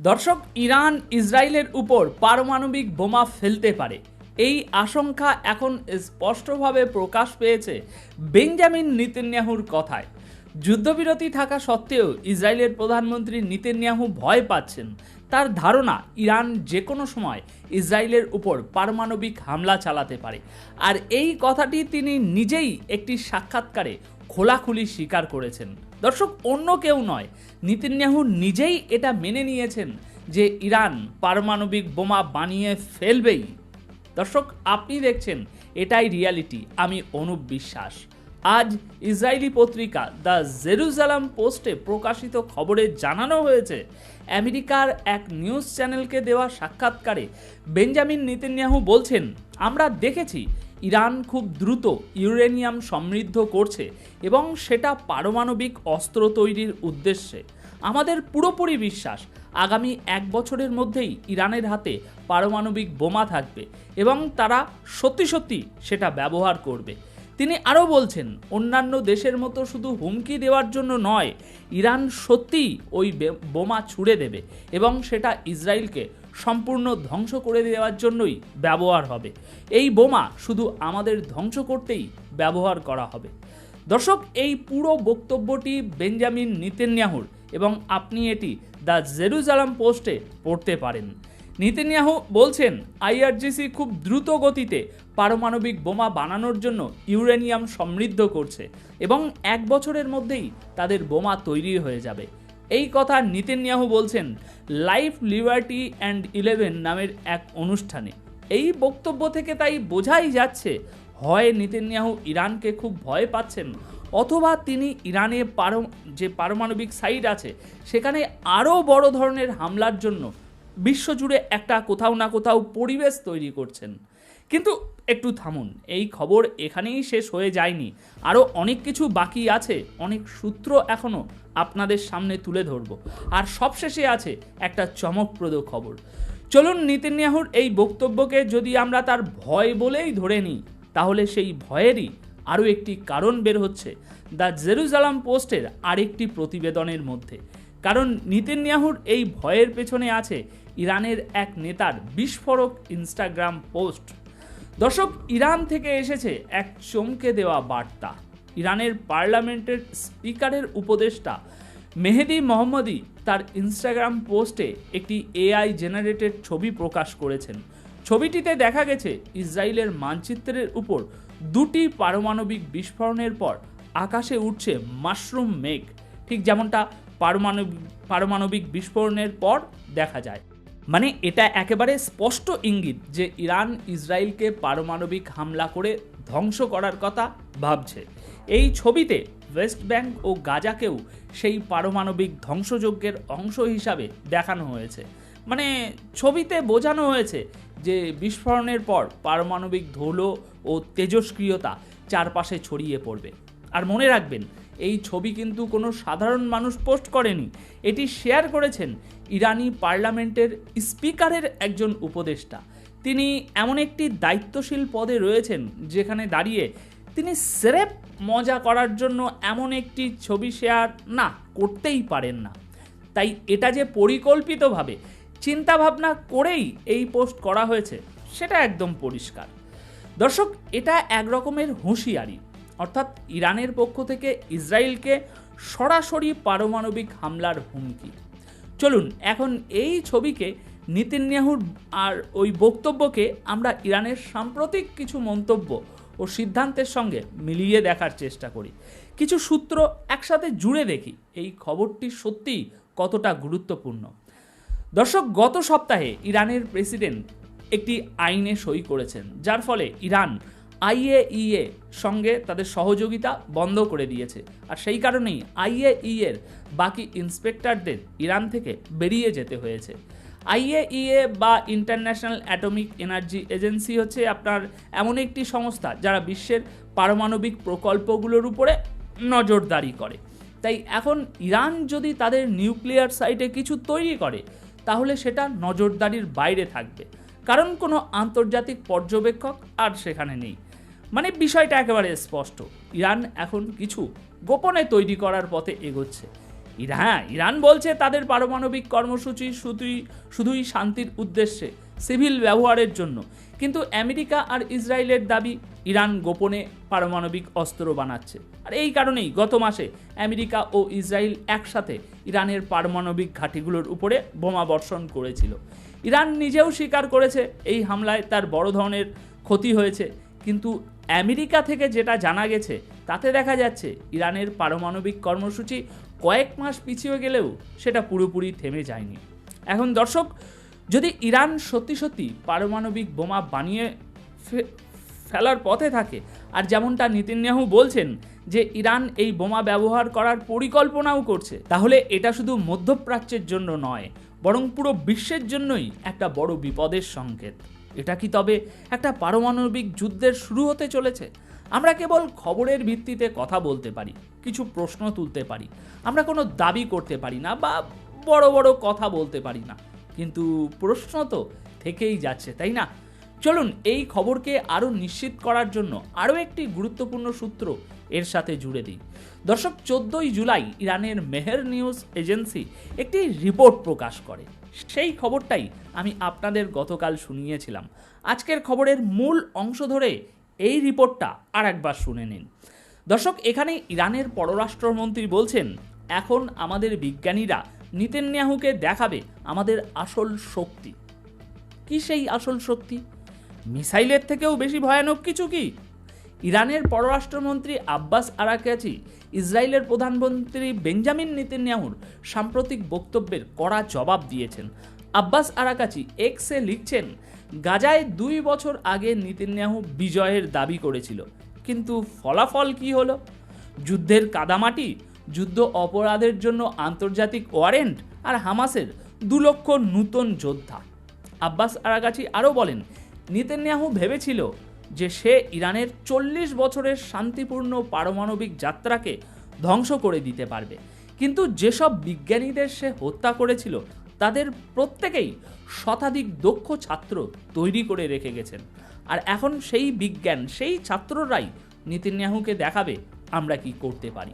দর্শক, ইরান, ইসরায়েলের উপর পারমাণবিক বোমা ফেলতে পারে। এই আশঙ্কা এখন স্পষ্টভাবে প্রকাশ পেয়েছে বেঞ্জামিন নিতেন্যাহুর কথায়। যুদ্ধবিরতি থাকা সত্ত্বেও ইসরায়েলের প্রধানমন্ত্রী নিতেন্যাহু ভয় পাচ্ছেন। তার ধারণা, ইরান যে কোনো সময় ইসরায়েলের উপর পারমাণবিক হামলা চালাতে পারে। আর এই কথাটি তিনি নিজেই একটি সাক্ষাৎকারে খোলাখুলি স্বীকার করেছেন। দর্শক, অন্য কেউ নয়। নিতিন্যাহু নিজেই এটা মেনে নিয়েছেন যে ইরান পারমাণবিক বোমা বানিয়ে ফেলবেই। দর্শক, আপনি দেখছেন এটাই রিয়ালিটি, আমি অনুপ বিশ্বাস। আজ ইসরায়েলি পত্রিকা দ্য জেরুজালাম পোস্টে প্রকাশিত খবরে জানানো হয়েছে, আমেরিকার এক নিউজ চ্যানেলকে দেওয়া সাক্ষাৎকারে বেঞ্জামিন নিতেন্যাহু বলছেন, আমরা দেখেছি ইরান খুব দ্রুত ইউরেনিয়াম সমৃদ্ধ করছে এবং সেটা পারমাণবিক অস্ত্র তৈরির উদ্দেশ্যে। আমাদের পুরোপুরি বিশ্বাস, আগামী এক বছরের মধ্যেই ইরানের হাতে পারমাণবিক বোমা থাকবে এবং তারা সত্যি সত্যি সেটা ব্যবহার করবে। তিনি আরও বলছেন, অন্যান্য দেশের মতো শুধু হুমকি দেওয়ার জন্য নয়, ইরান সত্যিই ওই বোমা ছুড়ে দেবে এবং সেটা ইসরায়েলকে সম্পূর্ণ ধ্বংস করে দেওয়ার জন্যই ব্যবহার হবে। এই বোমা শুধু আমাদের ধ্বংস করতেই ব্যবহার করা হবে। দর্শক, এই পুরো বক্তব্যটি বেঞ্জামিন নিতেন্যাহুর এবং আপনি এটি দ্য জেরুজালাম পোস্টে পড়তে পারেন। নিতেন্যাহু বলছেন, আইআরজিসি খুব দ্রুত গতিতে পারমাণবিক বোমা বানানোর জন্য ইউরেনিয়াম সমৃদ্ধ করছে এবং এক বছরের মধ্যেই তাদের বোমা তৈরি হয়ে যাবে। এই কথা নিতেন্যাহু বলছেন লাইফ লিবার্টি অ্যান্ড ইলেভেন নামের এক অনুষ্ঠানে। এই বক্তব্য থেকে তাই বোঝাই যাচ্ছে, হয় নিতেনিয়াহু ইরানকে খুব ভয় পাচ্ছেন, অথবা তিনি ইরানে পারম, যে পারমাণবিক সাইট আছে, সেখানে আরও বড় ধরনের হামলার জন্য বিশ্বজুড়ে একটা কোথাও না কোথাও পরিবেশ তৈরি করছেন। কিন্তু একটু থামুন, এই খবর এখানেই শেষ হয়ে যায়নি। আরও অনেক কিছু বাকি আছে, অনেক সূত্র এখনও আপনাদের সামনে তুলে ধরব। আর সবশেষে আছে একটা চমকপ্রদ খবর। চলুন নিতিন্যাহুর এই বক্তব্যকে যদি আমরা তার ভয় বলেই ধরে নিই, তাহলে সেই ভয়েরই আরও একটি কারণ বের হচ্ছে। দ্য জেরুজালাম পোস্টের আরেকটি প্রতিবেদনের মধ্যে। কারণ নিতেন্যাহুর এই ভয়ের পেছনে আছে ইরানের এক নেতার বিস্ফোরক ইনস্টাগ্রাম পোস্ট। দর্শক, ইরান থেকে এসেছে এক চমকে দেওয়া বার্তা। ইরানের পার্লামেন্টের স্পিকারের উপদেষ্টা মেহেদি মোহাম্মদি তার ইনস্টাগ্রাম পোস্টে একটি এআই জেনারেটেড ছবি প্রকাশ করেছেন। ছবিটিতে দেখা গেছে, ইসরায়েলের মানচিত্রের উপর দুটি পারমাণবিক বিস্ফোরণের পর আকাশে উঠছে মাশরুম মেঘ। ঠিক যেমনটা পারমাণবিক পারমাণবিক বিস্ফোরণের পর দেখা যায়। মানে এটা একেবারে স্পষ্ট ইঙ্গিত যে ইরান ইসরায়েলকে পারমাণবিক হামলা করে ধ্বংস করার কথা ভাবছে। এই ছবিতে ওয়েস্ট ব্যাংক ও গাজাকেও সেই পারমাণবিক ধ্বংসযজ্ঞের অংশ হিসাবে দেখানো হয়েছে। মানে ছবিতে বোঝানো হয়েছে যে বিস্ফোরণের পর পারমাণবিক ধুলো ও তেজস্ক্রিয়তা চারপাশে ছড়িয়ে পড়বে। আর মনে রাখবেন এই ছবি কিন্তু কোনো সাধারণ মানুষ পোস্ট করেনি। এটি শেয়ার করেছেন ইরানি পার্লামেন্টের স্পিকারের একজন উপদেষ্টা। তিনি এমন একটি দায়িত্বশীল পদে রয়েছেন যেখানে দাঁড়িয়ে তিনি স্রেফ মজা করার জন্য এমন একটি ছবি শেয়ার না, করতেই পারেন না। তাই এটা যে পরিকল্পিতভাবে চিন্তাভাবনা করেই এই পোস্ট করা হয়েছে, সেটা একদম পরিষ্কার। দর্শক, এটা এক রকমের হুঁশিয়ারি। অর্থাৎ ইরানের পক্ষ থেকে ইসরায়েলকে সরাসরি পারমাণবিক হামলার হুমকি। চলুন, এখন এই ছবিকে নিতিন্যাহুর আর ওই বক্তব্যকে আমরা ইরানের সাম্প্রতিক কিছু মন্তব্য ও সিদ্ধান্তের সঙ্গে মিলিয়ে দেখার চেষ্টা করি। কিছু সূত্র একসাথে জুড়ে দেখি এই খবরটি সত্যিই কতটা গুরুত্বপূর্ণ। দর্শক, গত সপ্তাহে ইরানের প্রেসিডেন্ট একটি আইনে সই করেছেন, যার ফলে ইরান আইএইএ সঙ্গে তাদের সহযোগিতা বন্ধ করে দিয়েছে। আর সেই কারণেই আইএই এর বাকি ইন্সপেক্টরদের ইরান থেকে বেরিয়ে যেতে হয়েছে। আইএইএ বা ইন্টারন্যাশনাল অ্যাটমিক এনার্জি এজেন্সি হচ্ছে আপনার এমন একটি সংস্থা যারা বিশ্বের পারমাণবিক প্রকল্পগুলোর উপরে নজরদারি করে। তাই এখন ইরান যদি তাদের নিউক্লিয়ার সাইটে কিছু তৈরি করে, তাহলে সেটা নজরদারির বাইরে থাকবে। কারণ কোনো আন্তর্জাতিক পর্যবেক্ষক আর সেখানে নেই। মানে বিষয়টা একেবারে স্পষ্ট। ইরান এখন কিছু গোপনে তৈরি করার পথে এগোচ্ছে। হ্যাঁ ইরান বলছে তাদের পারমাণবিক কর্মসূচি শুধুই শুধুই শান্তির উদ্দেশ্যে, সিভিল ব্যবহারের জন্য। কিন্তু আমেরিকা আর ইসরায়েলের দাবি, ইরান গোপনে পারমাণবিক অস্ত্র বানাচ্ছে। আর এই কারণেই গত মাসে আমেরিকা ও ইসরায়েল একসাথে ইরানের পারমাণবিক ঘাঁটিগুলোর উপরে বোমা বর্ষণ করেছিল। ইরান নিজেও স্বীকার করেছে, এই হামলায় তার বড় ধরনের ক্ষতি হয়েছে। কিন্তু আমেরিকা থেকে যেটা জানা গেছে, তাতে দেখা যাচ্ছে ইরানের পারমাণবিক কর্মসূচি কয়েক মাস পিছিয়ে গেলেও সেটা পুরোপুরি থেমে যায়নি। এখন দর্শক, যদি ইরান সত্যি সত্যি পারমাণবিক বোমা বানিয়ে ফেলার পথে থাকে, আর যেমনটা নিতিনয়াহু বলছেন যে ইরান এই বোমা ব্যবহার করার পরিকল্পনাও করছে, তাহলে এটা শুধু মধ্যপ্রাচ্যের জন্য নয়, বরং পুরো বিশ্বের জন্যই একটা বড় বিপদের সংকেত। এটা কি তবে একটা পারমাণবিক যুদ্ধের শুরু হতে চলেছে? আমরা কেবল খবরের ভিত্তিতে কথা বলতে পারি, কিছু প্রশ্ন তুলতে পারি, আমরা কোনো দাবি করতে পারি না বা বড় বড় কথা বলতে পারি না। কিন্তু প্রশ্ন তো থেকেই যাচ্ছে, তাই না? চলুন এই খবরকে আরও নিশ্চিত করার জন্য আরও একটি গুরুত্বপূর্ণ সূত্র এর সাথে জুড়ে দিই। দর্শক, চোদ্দই জুলাই ইরানের মেহের নিউজ এজেন্সি একটি রিপোর্ট প্রকাশ করে। সেই খবরটাই আমি আপনাদের গতকাল শুনিয়েছিলাম। আজকের খবরের মূল অংশ ধরে এই রিপোর্টটা আর একবার শুনে নিন। দর্শক, এখানে ইরানের পররাষ্ট্রমন্ত্রী বলছেন, এখন আমাদের বিজ্ঞানীরা নিতেন্যাহুকে দেখাবে আমাদের আসল শক্তি। কি সেই আসল শক্তি? মিসাইলের থেকেও বেশি ভয়ানক কিছু কি? ইরানের পররাষ্ট্রমন্ত্রী আব্বাস আরাকাচি, ইসরায়েলের প্রধানমন্ত্রী বেঞ্জামিন নেতানিয়াহুর সাম্প্রতিক বক্তব্যের কড়া জবাব দিয়েছেন। আব্বাস আরাকাচি এক্সে লিখছেন, গাজায় দুই বছর আগে নিতিনিয়াহু বিজয়ের দাবি করেছিল, কিন্তু ফলাফল কি হলো? যুদ্ধের কাদামাটি, যুদ্ধ অপরাধের জন্য আন্তর্জাতিক ওয়ারেন্ট আর হামাসের দু লক্ষ নূতন যোদ্ধা। আব্বাস আরাগাচি আরও বলেন, নিতেন্যাহু ভেবেছিল যে সে ইরানের চল্লিশ বছরের শান্তিপূর্ণ পারমাণবিক যাত্রাকে ধ্বংস করে দিতে পারবে। কিন্তু যেসব বিজ্ঞানীদের সে হত্যা করেছিল, তাদের প্রত্যেকেই শতাধিক দক্ষ ছাত্র তৈরি করে রেখে গেছেন। আর এখন সেই বিজ্ঞান, সেই ছাত্ররাই নিতিন্যাহুকে দেখাবে আমরা কি করতে পারি।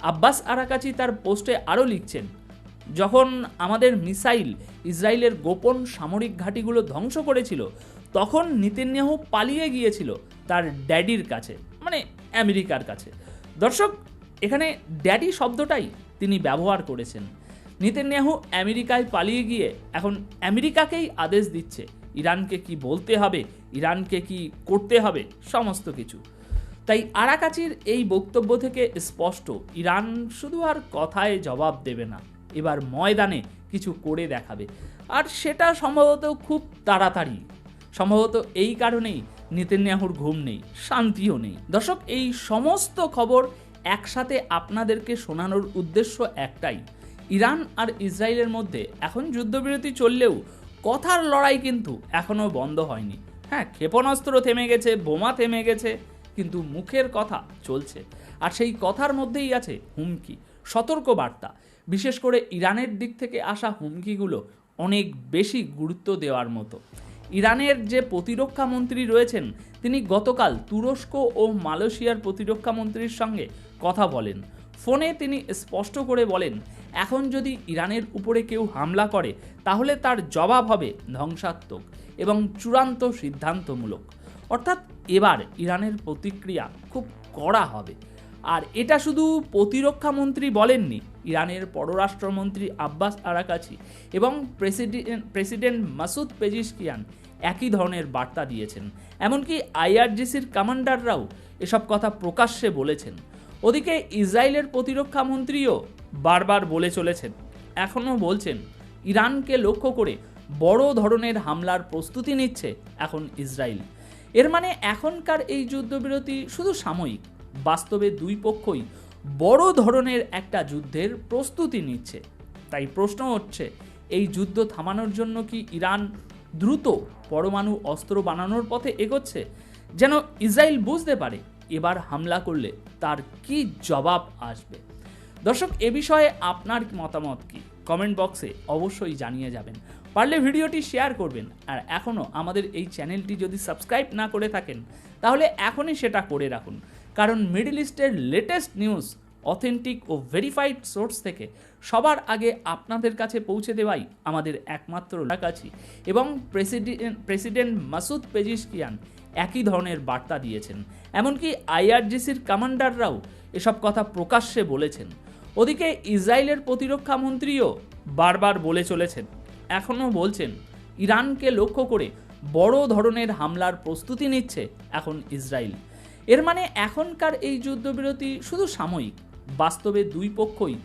আব্বাস আরাকাচি তার পোস্টে আরও লিখছেন, যখন আমাদের মিসাইল ইসরায়েলের গোপন সামরিক ঘাঁটিগুলো ধ্বংস করেছিল তখন নিতিন্যাহু পালিয়ে গিয়েছিল তার ড্যাডির কাছে মানে আমেরিকার কাছে। দর্শক, এখানে ড্যাডি শব্দটাই তিনি ব্যবহার করেছেন। নেতানিয়াহু আমেরিকায় পালিয়ে গিয়ে এখন আমেরিকাকেই আদেশ দিচ্ছে, ইরানকে কি বলতে হবে, ইরানকে কি করতে হবে, সমস্ত কিছু। তাই আরাকাচির এই বক্তব্য থেকে স্পষ্ট, ইরান শুধু আর কথায় জবাব দেবে না, এবার ময়দানে কিছু করে দেখাবে। আর সেটা সম্ভবত খুব তাড়াতাড়ি। সম্ভবত এই কারণেই নেতানিয়াহুর ঘুম নেই, শান্তিও নেই। দর্শক, এই সমস্ত খবর একসাথে আপনাদেরকে শোনানোর উদ্দেশ্য একটাই। ইরান আর ইসরায়েলের মধ্যে এখন যুদ্ধবিরতি চললেও কথার লড়াই কিন্তু এখনও বন্ধ হয়নি। হ্যাঁ ক্ষেপণাস্ত্র থেমে গেছে, বোমা থেমে গেছে, কিন্তু মুখের কথা চলছে। আর সেই কথার মধ্যেই আছে হুমকি সতর্ক বার্তা বিশেষ করে ইরানের দিক থেকে আসা হুমকিগুলো অনেক বেশি গুরুত্ব দেওয়ার মতো। ইরানের যে প্রতিরক্ষা মন্ত্রী রয়েছেন, তিনি গতকাল তুরস্ক ও মালয়েশিয়ার প্রতিরক্ষা মন্ত্রীর সঙ্গে কথা বলেন। ফোনে তিনি স্পষ্ট করে বলেন, এখন যদি ইরানের উপরে কেউ হামলা করে, তাহলে তার জবাব হবে ধ্বংসাত্মক এবং চূড়ান্ত সিদ্ধান্তমূলক। অর্থাৎ এবার ইরানের প্রতিক্রিয়া খুব কড়া হবে। আর এটা শুধু প্রতিরক্ষা মন্ত্রী বলেননি, ইরানের পররাষ্ট্রমন্ত্রী আব্বাস আরাকাছি এবং প্রেসিডেন্ট প্রেসিডেন্ট মাসুদ পেজিশকিয়ান একই ধরনের বার্তা দিয়েছেন। এমনকি আইআরজিসির কমান্ডাররাও এসব কথা প্রকাশ্যে বলেছেন। ওদিকে ইসরায়েলের প্রতিরক্ষা মন্ত্রীও বারবার বলে চলেছেন। এখনও বলছেন, ইরানকে লক্ষ্য করে বড় ধরনের হামলার প্রস্তুতি নিচ্ছে এখন ইসরায়েল। এর মানে এখনকার এই যুদ্ধবিরতি শুধু সাময়িক বাস্তবে দুই পক্ষই বড় ধরনের একটা যুদ্ধের প্রস্তুতি নিচ্ছে। তাই প্রশ্ন হচ্ছে, এই যুদ্ধ থামানোর জন্য কি ইরান দ্রুত পরমাণু অস্ত্র বানানোর পথে এগোচ্ছে? যেন ইসরায়েল বুঝতে পারে এবার হামলা করলে তার কি জবাব আসবে? দর্শক, এ বিষয়ে আপনার মতামত কি? কমেন্ট বক্সে অবশ্যই জানিয়ে যাবেন। পারলে ভিডিওটি শেয়ার করবেন। আর এখনও আমাদের এই চ্যানেলটি যদি সাবস্ক্রাইব না করে থাকেন, তাহলে এখনই সেটা করে রাখুন। কারণ মিডল ইস্টের লেটেস্ট নিউজ, অথেন্টিক ও ভেরিফাইড সোর্স থেকে সবার আগে আপনাদের কাছে পৌঁছে দেওয়াই আমাদের একমাত্র কাছি। এবং প্রেসিডেন্ট প্রেসিডেন্ট মাসুদ পেজিশকিয়ান একই ধরনের বার্তা দিয়েছেন। এমনকি আইআরজিসির কমান্ডাররাও এসব কথা প্রকাশ্যে বলেছেন। ওদিকে ইসরায়েলের প্রতিরক্ষা মন্ত্রীও বারবার বলে চলেছেন। এখনও বলছেন, ইরানকে লক্ষ্য করে বড় ধরনের হামলার প্রস্তুতি নিচ্ছে এখন ইসরায়েল। এর মানে এখনকার এই যুদ্ধবিরতি শুধু সাময়িক, বাস্তবে দুই পক্ষই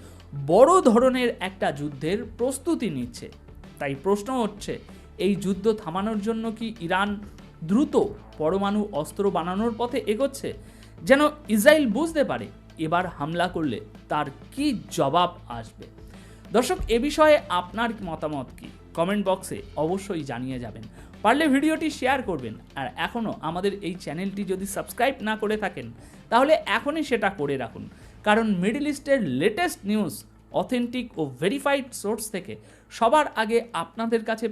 বড় ধরনের একটা যুদ্ধের প্রস্তুতি নিচ্ছে। তাই প্রশ্ন হচ্ছে, এই যুদ্ধ থামানোর জন্য কি ইরান দ্রুত পরমাণু অস্ত্র বানানোর পথে এগোচ্ছে? যেন ইসরায়েল বুঝতে পারে এবার হামলা করলে তার কি জবাব আসবে? দর্শক, এ বিষয়ে আপনার মতামত কি? কমেন্ট বক্সে অবশ্যই জানিয়ে যাবেন। পারলে ভিডিওটি শেয়ার করবেন। আর এখনও আমাদের এই চ্যানেলটি যদি সাবস্ক্রাইব না করে থাকেন, তাহলে এখনই সেটা করে রাখুন। কারণ মিডল ইস্টের লেটেস্ট নিউজ, অথেন্টিক ও ভেরিফাইড সোর্স থেকে সবার আগে আপনাদের কাছে